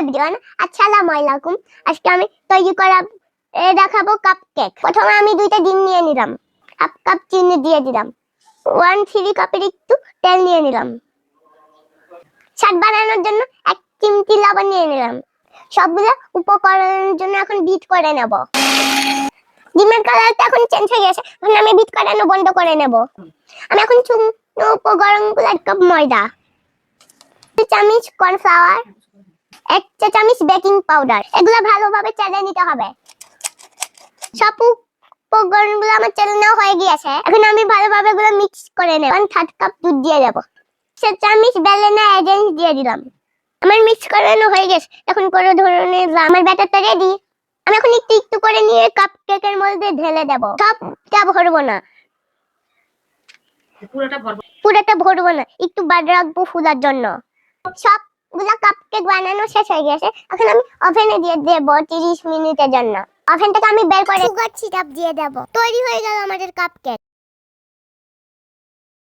Everyone আসসালামু আলাইকুম আজকে আমি তৈরি করা দেখাবো কাপ প্রথমে আমি দুইটা ডিম নিয়ে নিলাম। হাফ কাপ চিনি দিয়ে দিলাম। ওয়ান থ্রি কাপের একটু তেল নিয়ে নিলাম। স্বাদ বানানোর জন্য এক চিমটি লবণ নিয়ে নিলাম। সবগুলো উপকরণের জন্য এখন বিট করে নেব। ডিমের কালারটা এখন চেঞ্জ হয়ে গেছে। এখন আমি বিট করানো বন্ধ করে নেব। আমি এখন শুকনো উপকরণগুলো এক কাপ ময়দা। চামচ কর্নফ্লাওয়ার এক চা চামচ বেকিং পাউডার। এগুলো ভালোভাবে চেলে নিতে হবে। সব উপকরণগুলো আমার চেলে নেওয়া হয়ে গিয়েছে। এখন আমি ভালোভাবে এগুলো মিক্স করে নেব। ওয়ান থার্ড কাপ দুধ দিয়ে দেবো। চা চামচ বেলেনা এজেন্স দিয়ে দিলাম। আমার মিক্স করানো হয়ে গেছে। এখন করে ধরনের আমার ব্যাটারটা রেডি আমি এখন একটু একটু করে নিয়ে কাপ কেকের মধ্যে ঢেলে দেব। সবটা ভরবো না। পুরোটা ভরবো। পুরোটা ভরবো না। একটু বাদ রাখব ফুলার জন্য। সবগুলা কাপ কেক বানানো শেষ হয়ে গেছে। এখন আমি ওভেনে দিয়ে দেবো তিরিশ মিনিটের জন্য। ওভেন থেকে আমি বের করে সুগার সিরাপ দিয়ে দেবো। তৈরি হয়ে গেল আমাদের কাপ কেক